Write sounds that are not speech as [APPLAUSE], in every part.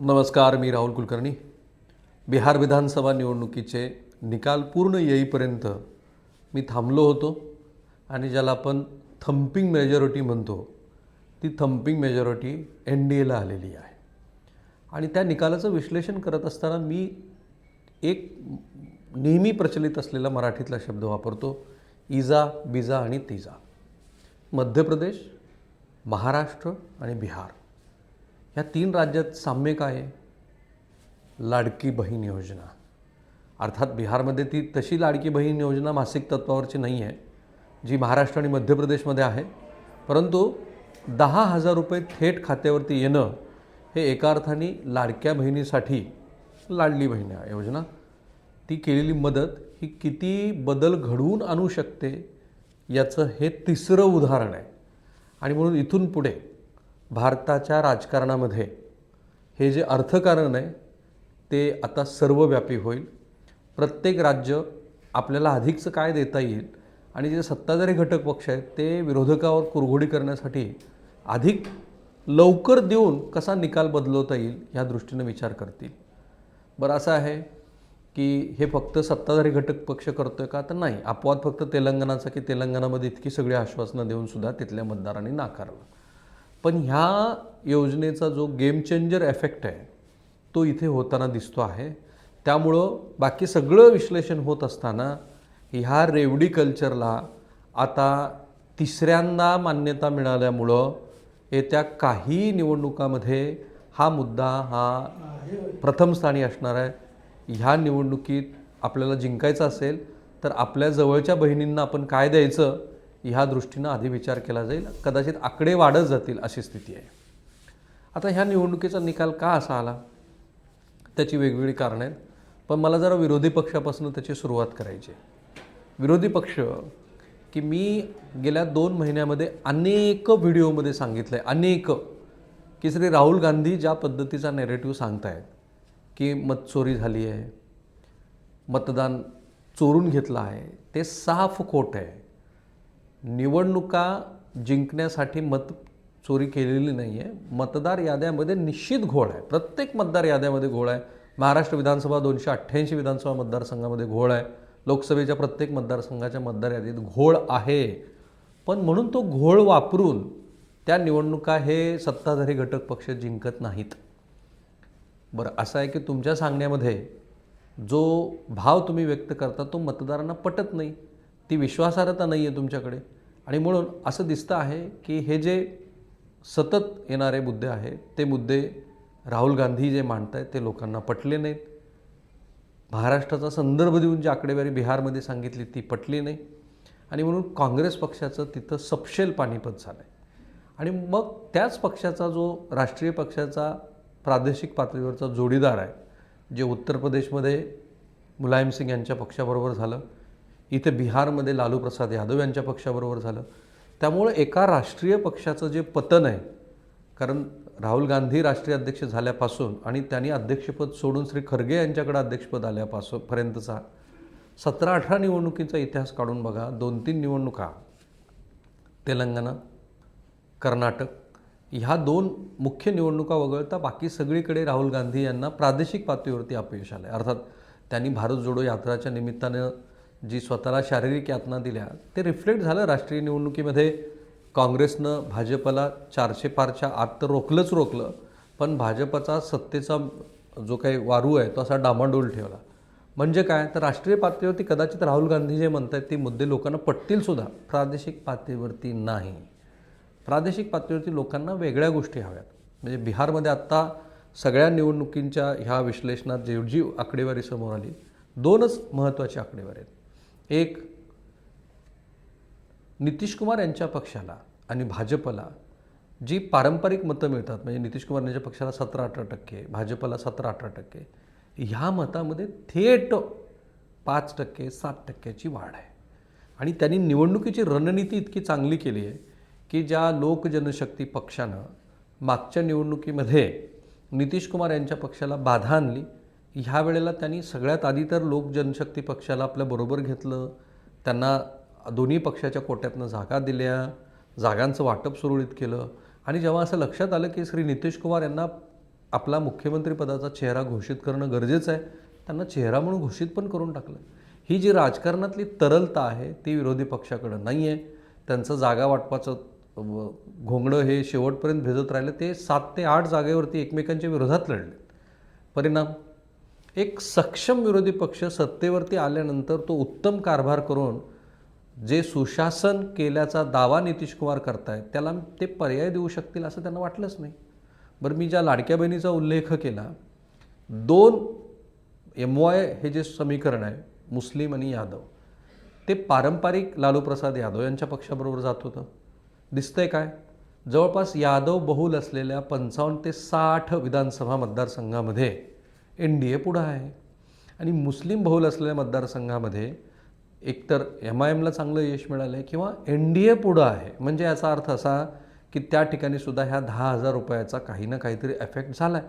नमस्कार मी राहुल कुलकर्णी. बिहार विधानसभा निवडणुकीचे निकाल पूर्ण येईपर्यंत मी थांबलो होतो आणि ज्याला आपण थम्पिंग मेजॉरिटी म्हणतो ती थम्पिंग मेजॉरिटी एन डी एला आलेली आहे. आणि त्या निकालाचं विश्लेषण करत असताना मी एक नेहमी प्रचलित असलेला मराठीतला शब्द वापरतो इजा बिजा आणि तिजा. मध्य प्रदेश महाराष्ट्र आणि बिहार. ह्या तीन राज्यात साम्य काय आहे. लाडकी बहीण योजना. अर्थात बिहारमध्ये ती तशी लाडकी बहीण योजना मासिक तत्वावरची नाही आहे जी महाराष्ट्र आणि मध्य प्रदेशमध्ये आहे. परंतु दहा हजार रुपये थेट खात्यावरती येणं हे एका अर्थाने लाडक्या बहिणीसाठी लाडली बहीण योजना. ती केलेली मदत ही किती बदल घडवून आणू शकते याचं हे तिसरं उदाहरण आहे. आणि म्हणून इथून पुढे भारताच्या राजकारणामध्ये हे जे अर्थकारण आहे ते आता सर्वव्यापी होईल. प्रत्येक राज्य आपल्याला अधिकचं काय देता येईल आणि जे सत्ताधारी घटक पक्ष आहेत ते विरोधकावर कुरघोडी करण्यासाठी अधिक लवकर देऊन कसा निकाल बदलवता येईल ह्या दृष्टीनं विचार करतील. बरं असं आहे की हे फक्त सत्ताधारी घटक पक्ष करतोय का? तर नाही. अपवाद फक्त तेलंगणाचा की तेलंगणामध्ये इतकी सगळी आश्वासनं देऊन सुद्धा तिथल्या मतदारांनी नाकारलं. पण ह्या योजनेचा जो गेम चेंजर एफेक्ट आहे तो इथे होताना दिसतो आहे. त्यामुळं बाकी सगळं विश्लेषण होत असताना ह्या रेवडी कल्चरला आता तिसऱ्यांदा मान्यता मिळाल्यामुळं येत्या काही निवडणुकामध्ये हा मुद्दा हा प्रथम स्थानी असणार आहे. ह्या निवडणुकीत आपल्याला जिंकायचं असेल तर आपल्या जवळच्या बहिणींना आपण काय द्यायचं? ह्या दृष्टीनं आधी विचार केला जाईल कदाचित आकडे वाढत जातील अशी स्थिती आहे. आता ह्या निवडणुकीचा निकाल का असा आला? त्याची वेगवेगळी कारणं आहेत. पण मला जरा विरोधी पक्षापासून त्याची सुरुवात करायची आहे. विरोधी पक्ष की मी गेल्या दोन महिन्यामध्ये अनेक व्हिडिओमध्ये सांगितलं आहे अनेक की श्री राहुल गांधी ज्या पद्धतीचा नेरेटिव्ह सांगतायत की मतचोरी झाली आहे मतदान चोरून घेतलं आहे ते साफ खोट आहे. निवडणुका जिंकण्यासाठी मत चोरी केलेली नाही आहे मतदार याद्यामध्ये निश्चित घोळ आहे. प्रत्येक मतदार याद्यामध्ये घोळ आहे. महाराष्ट्र विधानसभा दोनशे अठ्ठ्याऐंशी विधानसभा मतदारसंघामध्ये घोळ आहे. लोकसभेच्या प्रत्येक मतदारसंघाच्या मतदार यादीत घोळ आहे. पण म्हणून तो घोळ वापरून त्या निवडणुका हे सत्ताधारी घटक पक्ष जिंकत नाहीत. बरं असं आहे की तुमच्या सांगण्यामध्ये जो भाव तुम्ही व्यक्त करता तो मतदारांना पटत नाही. ती विश्वासार्हता नाही आहे तुमच्याकडे. आणि म्हणून असं दिसतं आहे की हे जे सतत येणारे मुद्दे आहेत ते मुद्दे राहुल गांधी जे मांडत आहेत ते लोकांना पटले नाहीत. महाराष्ट्राचा संदर्भ देऊन जी आकडेवारी बिहारमध्ये सांगितली ती पटली नाही. आणि म्हणून काँग्रेस पक्षाचं तिथं सपशेल पानिपत झालं आहे आणि मग त्याच पक्षाचा जो राष्ट्रीय पक्षाचा प्रादेशिक पातळीवरचा जोडीदार आहे जे उत्तर प्रदेशमध्ये मुलायमसिंग यांच्या पक्षाबरोबर झालं इथे बिहारमध्ये लालू प्रसाद यादव यांच्या पक्षाबरोबर झालं. त्यामुळं एका राष्ट्रीय पक्षाचं जे पतन आहे कारण राहुल गांधी राष्ट्रीय अध्यक्ष झाल्यापासून आणि त्यांनी अध्यक्षपद सोडून श्री खरगे यांच्याकडे अध्यक्षपद आल्यापासून पर्यंतचा सतरा अठरा निवडणुकीचा इतिहास काढून बघा दोन तीन निवडणुका. तेलंगणा कर्नाटक ह्या दोन मुख्य निवडणुका वगळता बाकी सगळीकडे राहुल गांधी यांना प्रादेशिक पातळीवरती अपयश आलं आहे अर्थात त्यांनी भारत जोडो यात्राच्या निमित्तानं जी स्वतःला शारीरिक यातना दिल्या ते रिफ्लेक्ट झालं राष्ट्रीय निवडणुकीमध्ये. काँग्रेसनं भाजपला चारशे पारच्या आत तर रोखलंच रोखलं पण भाजपचा सत्तेचा जो काही वारू आहे तो असा डामाडोल ठेवला. म्हणजे काय? तर राष्ट्रीय पातळीवरती कदाचित राहुल गांधी जे म्हणत आहेत ते मुद्दे लोकांना पटतीलसुद्धा प्रादेशिक पातळीवरती नाही. प्रादेशिक पातळीवरती लोकांना वेगळ्या गोष्टी हव्यात. म्हणजे बिहारमध्ये आत्ता सगळ्या निवडणुकींच्या ह्या विश्लेषणात जी जी आकडेवारी समोर आली दोनच महत्त्वाची आकडेवारी आहेत. एक नितीश कुमार यांच्या पक्षाला आणि भाजपला जी पारंपरिक मतं मिळतात म्हणजे नितीश कुमार यांच्या पक्षाला सतरा अठरा टक्के भाजपला सतरा अठरा टक्के ह्या मतामध्ये थेट पाच टक्के सात टक्क्याची वाढ आहे. आणि त्यांनी निवडणुकीची रणनीती इतकी चांगली केली आहे की ज्या लोक जनशक्ती पक्षानं मागच्या निवडणुकीमध्ये नितीश कुमार यांच्या पक्षाला बाधा आणली ह्या वेळेला त्यांनी सगळ्यात आधी तर लोक जनशक्ती पक्षाला आपल्या बरोबर घेतलं. त्यांना दोन्ही पक्षाच्या कोट्यातनं जागा दिल्या. जागांचं वाटप सुरळीत केलं. आणि जेव्हा असं लक्षात आलं की श्री नितीश कुमार यांना आपला मुख्यमंत्रीपदाचा चेहरा घोषित करणं गरजेचं आहे त्यांना चेहरा म्हणून घोषित पण करून टाकलं. ही जी राजकारणातली तरलता आहे ती विरोधी पक्षाकडं नाही आहे त्यांचं जागा वाटपाचं व- घोंगडं हे शेवटपर्यंत भिजत राहिलं. ते सात ते आठ जागेवरती एकमेकांच्या विरोधात लढले परिणाम? एक सक्षम विरोधी पक्ष सत्तेवरती आल्यानंतर तो उत्तम कारभार करून जे सुशासन केल्याचा दावा नितीश कुमार करतायत त्याला ते पर्याय देऊ शकतील असं त्यांना वाटलंच नाही. बरं मी ज्या लाडक्या बहिणीचा उल्लेख केला दोन एम वाय हे जे समीकरण आहे मुस्लिम आणि यादव ते पारंपरिक लालू प्रसाद यादव यांच्या पक्षाबरोबर जात होतं. दिसतंय काय? जवळपास यादव बहुल असलेल्या पंचावन्न ते साठ विधानसभा मतदारसंघामध्ये एन डी ए पुढं आहे. आणि मुस्लिम बहुल असलेल्या मतदारसंघामध्ये एकतर एम आय एमला चांगलं यश मिळालं आहे किंवा एन डी ए पुढं आहे. म्हणजे याचा अर्थ असा की त्या ठिकाणी सुद्धा ह्या दहा हजार रुपयाचा काही ना काहीतरी एफेक्ट झाला आहे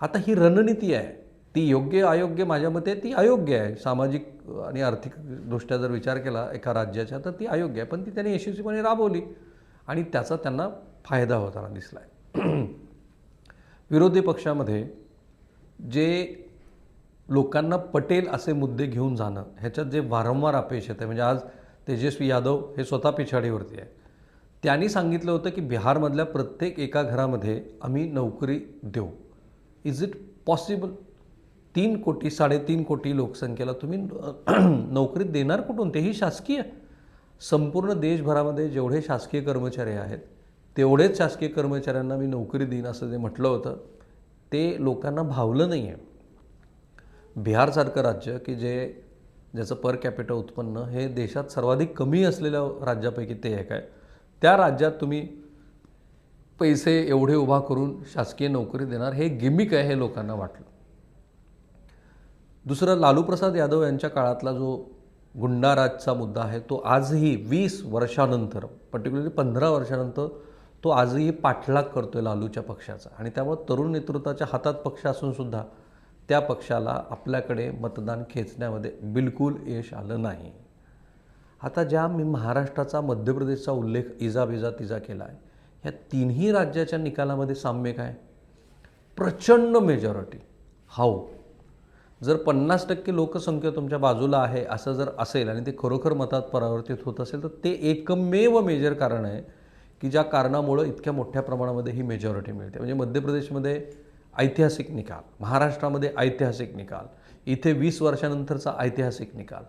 आता ही रणनीती आहे. ती योग्य अयोग्य माझ्या मते ती अयोग्य आहे. सामाजिक आणि आर्थिकदृष्ट्या जर विचार केला एका राज्याच्या तर ती अयोग्य आहे. पण ती त्यांनी यशस्वीपणे राबवली आणि त्याचा त्यांना फायदा होताना दिसला आहे [CLEARS THROAT] विरोधी पक्षामध्ये जे लोकांना पटेल असे मुद्दे घेऊन जाणं ह्याच्यात जे वारंवार अपयश येतं म्हणजे आज तेजस्वी यादव हे स्वतः पिछाडीवरती आहे त्यांनी सांगितलं होतं की बिहारमधल्या प्रत्येक एका घरामध्ये आम्ही नोकरी देऊ. इज इट पॉसिबल तीन कोटी साडेतीन कोटी लोकसंख्येला तुम्ही [CLEARS THROAT] नोकरी देणार कुठून? तेही शासकीय. संपूर्ण देशभरामध्ये जेवढे शासकीय कर्मचारी आहेत तेवढेच शासकीय कर्मचाऱ्यांना मी नोकरी देईन असं जे म्हटलं होतं ते लोकांना भावलं नाही आहे बिहारसारखं राज्य की जे ज्याचं पर कॅपिटल उत्पन्न हे देशात सर्वाधिक कमी असलेल्या राज्यापैकी ते एक आहे. त्या राज्यात तुम्ही पैसे एवढे उभा करून शासकीय नोकरी देणार हे गिमिक आहे हे लोकांना वाटलं. दुसरं लालू प्रसाद यादव यांच्या काळातला जो गुंडाराजचा मुद्दा आहे तो आजही वीस वर्षानंतर पर्टिक्युलरली पंधरा वर्षानंतर तो आजही पाठलाग करतो आहे लालूच्या पक्षाचा. आणि त्यामुळे तरुण नेतृत्वाच्या हातात पक्ष असूनसुद्धा त्या पक्षाला आपल्याकडे मतदान खेचण्यामध्ये बिलकुल यश आलं नाही. आता ज्या मी महाराष्ट्राचा मध्य प्रदेशचा उल्लेख इजा बिजा तिजा केला आहे ह्या तिन्ही राज्याच्या निकालामध्ये साम्य काय? प्रचंड मेजॉरिटी हाऊ जर पन्नास टक्के लोकसंख्या तुमच्या बाजूला आहे असं जर असेल आणि ते खरोखर मतात परावर्तित होत असेल तर ते एकमेव मेजर कारण आहे की ज्या कारणामुळं इतक्या मोठ्या प्रमाणामध्ये ही मेजॉरिटी मिळते. म्हणजे मध्य प्रदेशमध्ये ऐतिहासिक निकाल महाराष्ट्रामध्ये ऐतिहासिक निकाल इथे वीस वर्षानंतरचा ऐतिहासिक निकाल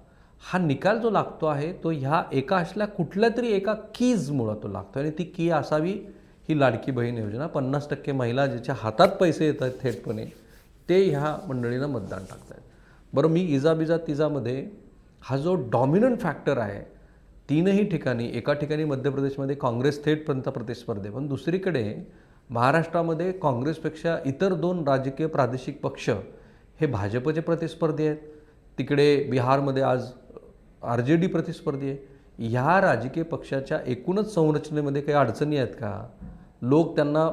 हा निकाल जो लागतो आहे तो ह्या एका असल्या कुठल्या तरी एका कीजमुळं तो लागतो आणि ती की असावी ही लाडकी बहीण योजना पन्नास टक्के महिला ज्याच्या हातात पैसे येत आहेत थेटपणे ते ह्या मंडळीनं मतदान टाकत आहेत बरं मी इजाबिजा तिजामध्ये हा जो डॉमिनंट फॅक्टर आहे तीनही ठिकाणी एका ठिकाणी मध्य प्रदेशमध्ये काँग्रेस थेट पंत प्रतिस्पर्धे पण दुसरीकडे महाराष्ट्रामध्ये काँग्रेसपेक्षा इतर दोन राजकीय प्रादेशिक पक्ष हे भाजपचे प्रतिस्पर्धी आहेत. तिकडे बिहारमध्ये आज आर जे डी प्रतिस्पर्धी आहे. ह्या राजकीय पक्षाच्या एकूणच संरचनेमध्ये काही अडचणी आहेत का? लोक त्यांना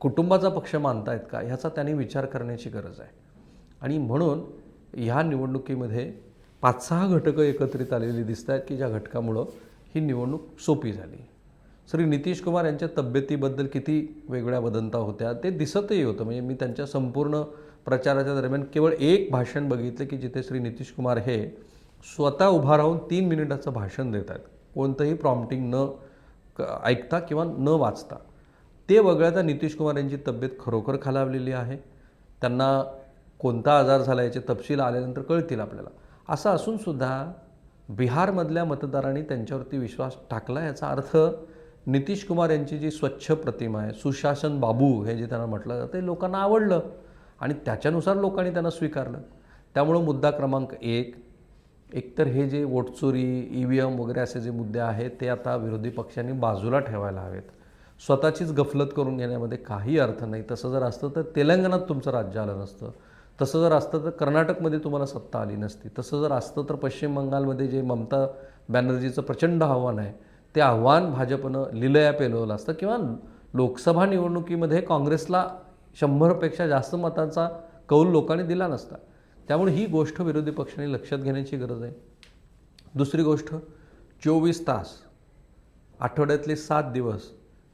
कुटुंबाचा पक्ष मानतायत का? ह्याचा त्यांनी विचार करण्याची गरज आहे. आणि म्हणून ह्या निवडणुकीमध्ये पाच सहा घटकं एकत्रित आलेली दिसत आहेत की ज्या घटकामुळं ही निवडणूक सोपी झाली. श्री नितीश कुमार यांच्या तब्येतीबद्दल किती वेगळ्या वदंता होत्या ते दिसतही होतं. म्हणजे मी त्यांच्या संपूर्ण प्रचाराच्या दरम्यान केवळ एक भाषण बघितलं की जिथे श्री नितीश कुमार हे स्वतः उभा राहून तीन मिनिटाचं भाषण देत आहेत कोणतंही प्रॉम्प्टिंग न क- ऐकता किंवा न वाचता. ते वगळता नितीश कुमार यांची तब्येत खरोखर खालावलेली आहे. त्यांना कोणता आजार झाला याचे तपशील आल्यानंतर कळतील आपल्याला. असं असूनसुद्धा बिहारमधल्या मतदारांनी त्यांच्यावरती विश्वास टाकला याचा अर्थ नितीश कुमार यांची जी स्वच्छ प्रतिमा आहे सुशासन बाबू हे जे त्यांना म्हटलं जातं ते लोकांना आवडलं आणि त्याच्यानुसार लोकांनी त्यांना स्वीकारलं. त्यामुळं मुद्दा क्रमांक एक एकतर हे जे वोटचोरी ई व्ही एम वगैरे असे जे मुद्दे आहेत ते आता विरोधी पक्षांनी बाजूला ठेवायला हवेत. स्वतःचीच गफलत करून घेण्यामध्ये काही अर्थ नाही. तसं जर असतं तर तेलंगणात तुमचं राज्य आलं नसतं. तसं जर असतं तर कर्नाटकमध्ये तुम्हाला सत्ता आली नसती. तसं जर असतं तर पश्चिम बंगालमध्ये जे ममता बॅनर्जीचं प्रचंड आव्हान आहे ते आव्हान भाजपनं लिलया पेलवलं असतं किंवा लोकसभा निवडणुकीमध्ये काँग्रेसला शंभरपेक्षा जास्त मतांचा कौल लोकांनी दिला नसता. त्यामुळे ही गोष्ट विरोधी पक्षाने लक्षात घेण्याची गरज आहे. दुसरी गोष्ट चोवीस तास आठवड्यातले सात दिवस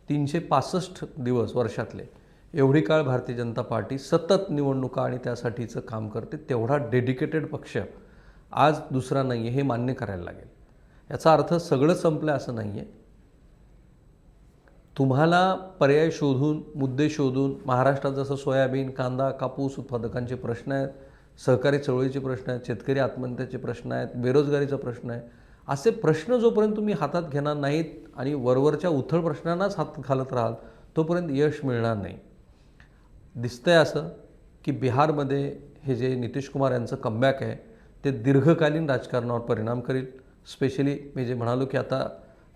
तीनशे पासष्ट दिवस वर्षातले एवढी काळ भारतीय जनता पार्टी सतत निवडणुका आणि त्यासाठीचं काम करते तेवढा डेडिकेटेड पक्ष आज दुसरा नाही आहे हे मान्य करायला लागेल. याचा अर्थ सगळं संपलं असं नाही आहे तुम्हाला पर्याय शोधून मुद्दे शोधून महाराष्ट्रात जसं सोयाबीन कांदा कापूस उत्पादकांचे प्रश्न आहेत सहकारी चळवळीचे प्रश्न आहेत शेतकरी आत्महत्याचे प्रश्न आहेत बेरोजगारीचा प्रश्न आहे असे प्रश्न जोपर्यंत तुम्ही हातात घेणार नाहीत आणि वरवरच्या उथळ प्रश्नांनाच हात घालत राहाल तोपर्यंत यश मिळणार नाही. दिसतं आहे असं की बिहारमध्ये हे जे नितीश कुमार यांचं कमबॅक आहे ते दीर्घकालीन राजकारणावर परिणाम करील. स्पेशली मी जे म्हणालो की आता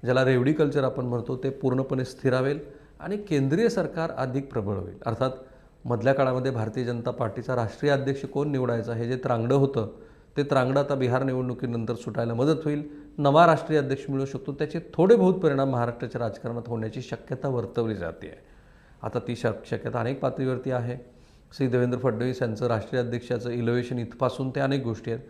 ज्याला रेवडी कल्चर आपण म्हणतो ते पूर्णपणे स्थिरावेल आणि केंद्रीय सरकार अधिक प्रबळ होईल. अर्थात मधल्या काळामध्ये भारतीय जनता पार्टीचा राष्ट्रीय अध्यक्ष कोण निवडायचा हे जे त्रांगडं होतं ते त्रांगडं आता बिहार निवडणुकीनंतर सुटायला मदत होईल. नवा राष्ट्रीय अध्यक्ष मिळू शकतो. त्याचे थोडे बहुत परिणाम महाराष्ट्राच्या राजकारणात होण्याची शक्यता वर्तवली जाते. आहे आता ती शक शक्यता अनेक पातळीवरती आहे. श्री देवेंद्र फडणवीस यांचं राष्ट्रीय अध्यक्षाचं इलोवेशन इथपासून ते अनेक गोष्टी आहेत.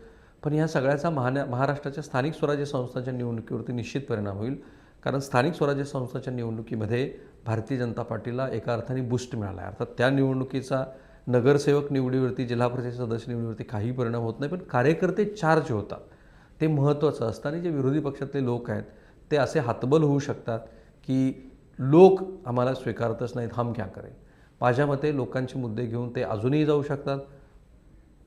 पण ह्या सगळ्याचा महान्या महाराष्ट्राच्या स्थानिक स्वराज्य संस्थांच्या निवडणुकीवरती निश्चित परिणाम होईल. कारण स्थानिक स्वराज्य संस्थांच्या निवडणुकीमध्ये भारतीय जनता पार्टीला एका अर्थाने बूस्ट मिळाला आहे अर्थात त्या निवडणुकीचा नगरसेवक निवडीवरती जिल्हा परिषद सदस्य निवडीवरती काही परिणाम होत नाही. पण कार्यकर्ते चार्ज होतात. ते महत्त्वाचं असतं आणि जे विरोधी पक्षातले लोक आहेत ते असे हातबल होऊ शकतात की लोक आम्हाला स्वीकारतच नाहीत हम क्या करे? माझ्या मते लोकांचे मुद्दे घेऊन ते अजूनही जाऊ शकतात.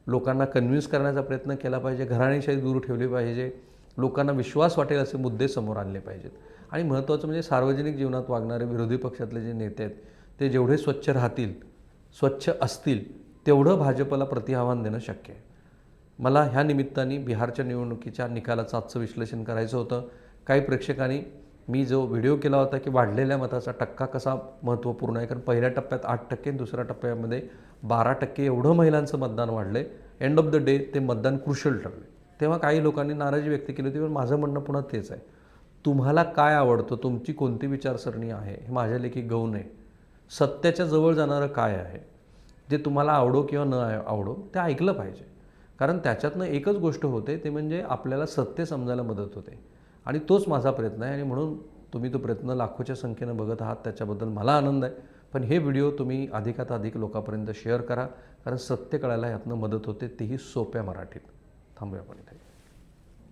लोकांना कन्व्हिन्स करण्याचा प्रयत्न केला पाहिजे घराणेशाही दूर ठेवली पाहिजे. लोकांना विश्वास वाटेल असे मुद्दे समोर आणले पाहिजेत. आणि महत्त्वाचं म्हणजे सार्वजनिक जीवनात वागणारे विरोधी पक्षातले जे नेते आहेत ते जेवढे स्वच्छ राहतील स्वच्छ असतील तेवढं भाजपला प्रतिआव्हान देणं शक्य आहे. मला ह्या निमित्ताने बिहारच्या निवडणुकीच्या निकालाचं आजचं विश्लेषण करायचं होतं. काही प्रेक्षकांनी मी जो व्हिडिओ केला होता की वाढलेल्या मताचा टक्का कसा महत्त्वपूर्ण आहे? कारण पहिल्या टप्प्यात आठ टक्के दुसऱ्या टप्प्यामध्ये बारा टक्के एवढं महिलांचं मतदान वाढलं आहे एंड ऑफ द डे ते मतदान क्रुशल ठरले तेव्हा काही लोकांनी नाराजी व्यक्त केली होती पण माझं म्हणणं पुन्हा तेच आहे. तुम्हाला काय आवडतं? तुमची कोणती विचारसरणी आहे? हे माझ्या लेखी गौ नये सत्याच्या जवळ जाणारं काय आहे? जे तुम्हाला आवडो किंवा न आवडो ते ऐकलं पाहिजे. कारण त्याच्यातनं एकच गोष्ट होते ते म्हणजे आपल्याला सत्य समजायला मदत होते. आणि तोच माझा प्रयत्न आहे आणि म्हणून तुम्ही तो प्रयत्न लाखोच्या संख्येनं बघत आहात त्याच्याबद्दल मला आनंद आहे. पण हे व्हिडिओ तुम्ही अधिकात अधिक लोकांपर्यंत शेअर करा कारण सत्य कळायला यातनं मदत होते तेही सोप्या मराठीत. थांबूया आपण इथे.